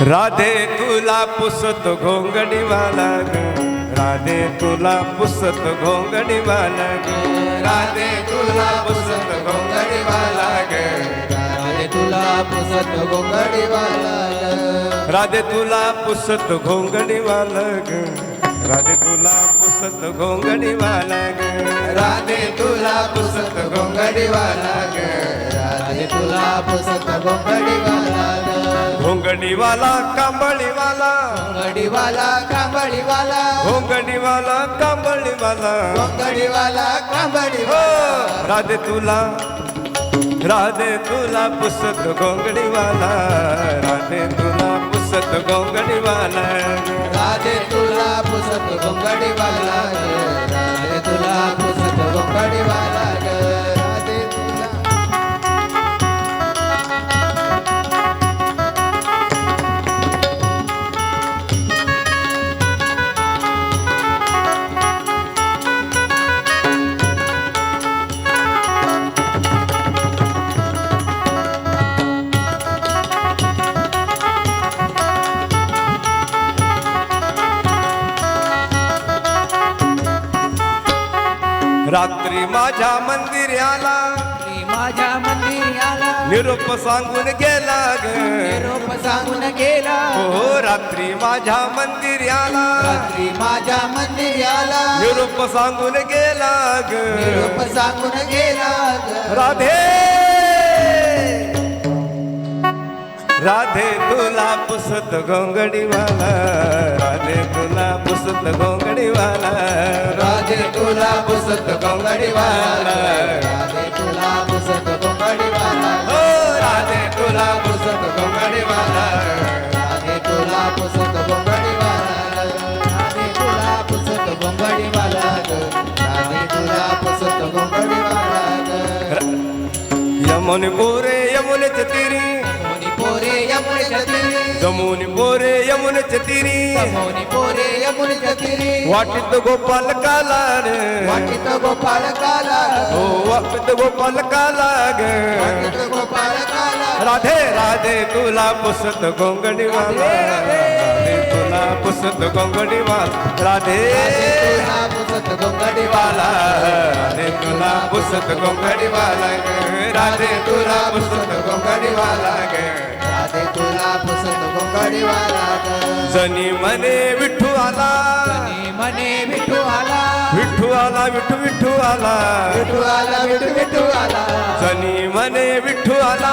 राधे तुला पुसत घोंगडीवाला ग. राधे तुला पुसत घोंगडीवाला ग. राधे तुला पुसत घोंगडीवाला ग. राधे तुला पुसत गोंगडीवाला राधे तुला पुसत घोंगडीवाला ग. राधे तुला पुसत घोंगडीवाला ग. राधे तुला पुसत घोंगडीवाला ग. राधे तुला पुसत घोंगडी घोंगडीवाला कांबळीवाला. गोंगडीवाला कांबळीवाला. घोंगडीवाला कांबळीवाला. गोंगडीवाला हो कांबळीवाला राधे तुला राधे तुला पुसत गोंगडीवाला राधे तुला पुसत गोंगडीवाला राधे तुला पुसत गोंगडीवाला राधे तुला पुसत गोंगडीवाला रात्री माझ्या मंदिर आला मी माझ्या मंदिरी आला निरोप सांगून गेला ग. निरोप सांगून गेला. हो रात्री माझ्या मंदिरी आला रात्री माझ्या मंदिरी आला निरोप सांगून गेला ग. निरोप सांगून गेला राधे. राधे तुला पुसत गोंगडीवाला. राधे तुला पुसत गोंगडीवाला. तुला पुसत गोंगडीवाला राधे तुला पुसत हो राधे तुला पुसत गोंगडीवाला राधे तुला पुसत गोंगडीवाला राधे तुला पुसत गोंगडीवाला राधे तुला पुसत गोंगडीवाला यमुन बोरे यमुनेच तिरी. मोनी पोरे यमुने जतिरी जमुनी बोरे यमुनेच तिरी. मोनी पोरे यमुने जतिरी वाटित गोपाल काला रे वाटित गोपाल काला हो वाटित गोपाल काला ग वाटित गोपाल काला राधे राधे तुला पुसत गोंगडीवाला राधे तुला पुसत गोंगडीवाला राधे। तुला पुसत गोंगडीवाला राधे तुला पुसत गोंगडीवाला ग राधे तुला पुसत गोंगडीवाला ग राधे तुला पुसत गोंगडीवाला जनी मने विठू आला. मने मिठू आला. विठू आला विठू विठू आला. मिठू आला मिठू मिठू आला. जनी मने विठू आला.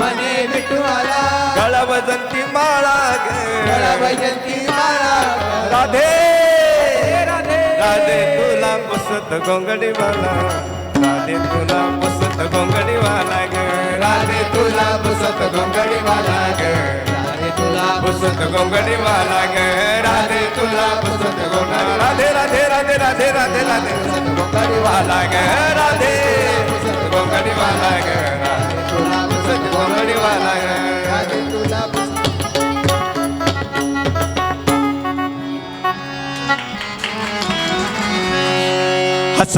मने मिठू आला. गळवजंती माळा गळा ग वैजंती माळा राधे. राधे राधे. तुला पुसत गोंगडीवाला राधे तुला पुसत गोंगडीवाला ग. राधे तुला पुसत गोंगडीवाला ग. राधे गोंगडी वाला ग. राधे तुला पुसत गोंगडी. राधे राधे राधे राधे राधे राधे. गोंगडी वाला ग. राधे गोंगडी वाला ग. राधे तुला बसत गोंगडी वाला ग.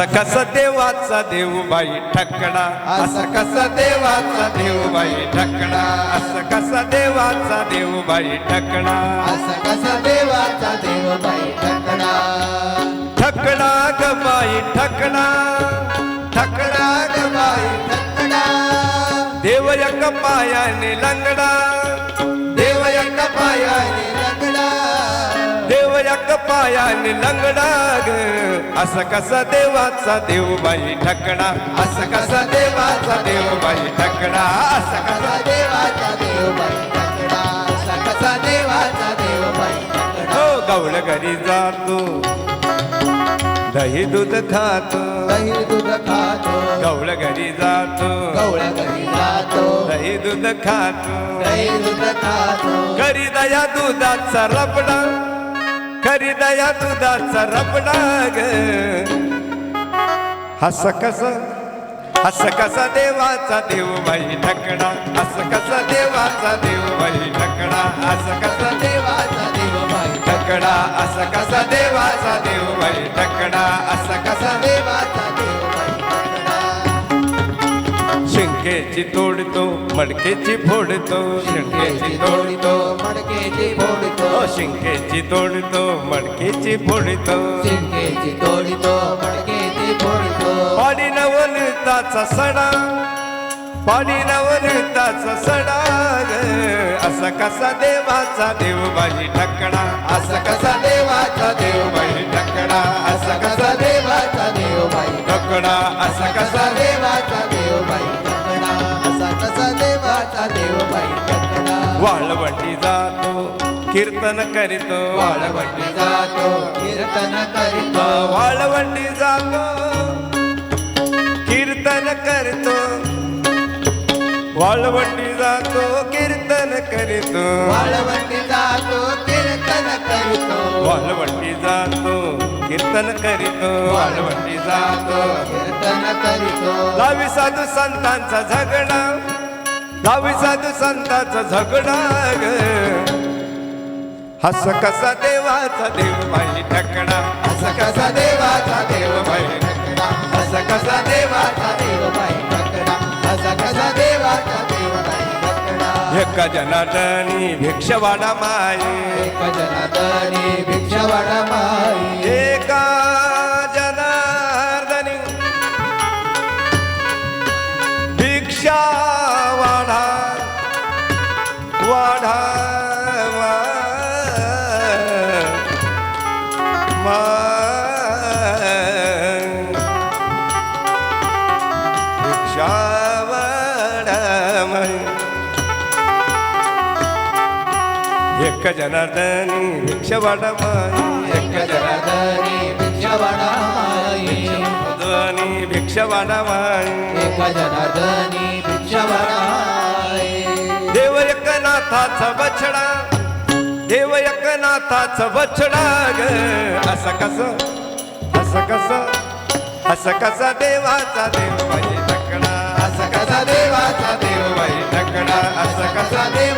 हस कस देवाचा देवबाई ठकडा हस कस देवाचा देवबाई ठकडा हस कस देवाचा देवबाई ठकडा असा कसा देवाचा देव बाई ठकडा ठकडा ग बाई ठकडा ठकडा ग बाई ठकडा देव एक पायाने लंगडा. देव एक पायाने एक पायाने लंगडा ग असं कसा देवाचा देवबाई ठकडा असं कसा देवाचा देवबाई ठकडा असं कसा कसा देवाचा देव बाई ठकडा असा कसा देवाचा देव बाई हो गवळ घरी जातो. दही दूध खातो. दही दूध खातो. गवळ घरी जातो. गवळ्या घरी जातो. दही दूध खातो. दही दूध खातो. करी दया दुधाचा रबडा. खरी दया दुधाचा रबडा ग. हस कस हस कसा देवाचा देवबाई ढकडा हस कसा देवाचा देवबाई ढकडा हस कसा देवाचा देव बाई ढकडा अस कसा देवाचा देवबाई ढकडा अस कसा देवाचा शिंकेची तोडतो मडकेची फोडतो शिंकेची तोडतो. मडकेची फोडतो. शिंकेची तोडतो मडकेची फोडतो. शिंकेची तोडतो मडकेची फोडतो. पाडी नवनीताचा सडा पाडी नवनीताचा सडा असा कसा देवाचा देव बाई ठकडा असा कसा देवाचा देव बाई ठकडा असा कसा देवाचा देव बाई ठकडा असा कसा देव वाळवंटी जातो कीर्तन करीतो. वाळवंटी जातो कीर्तन करीतो. वाळवंटी जातो कीर्तन करतो. वाळवंटी जातो कीर्तन करीतो. वाळवंटी जातो कीर्तन करीतो. वाळवंटी जातो कीर्तन करीतो. वाळवंटी जातो कीर्तन करीतो. लावी साधू संतांचा झगडा. लावी साधू संतांचा झगडा ग. हस कसा देवाचा देव बाई ठकडा असा कसा देवाचा देव बाई टकडा असा कसा देवाचा देव बाई टकडा असा कसा देवाचा देव बाई टकडा एका जनार्दनी भिक्षवाडा माये. एक जनार्दनी भिक्षावाडा माई भिक्षावाडा एक जनार्दनी भिक्षवाडा माई एक जनार्दनी भिक्षावाडा माई ध्वनी भिक्षवाडा माई एक जनार्दनी भिक्षावाडा माई देव एकनाथाच बछडा ग अस कस? अस कस? अस कसा देवाचा देव बाई ढकडा अस कसा देवाचा देव बाई ढकडा अस कसा देव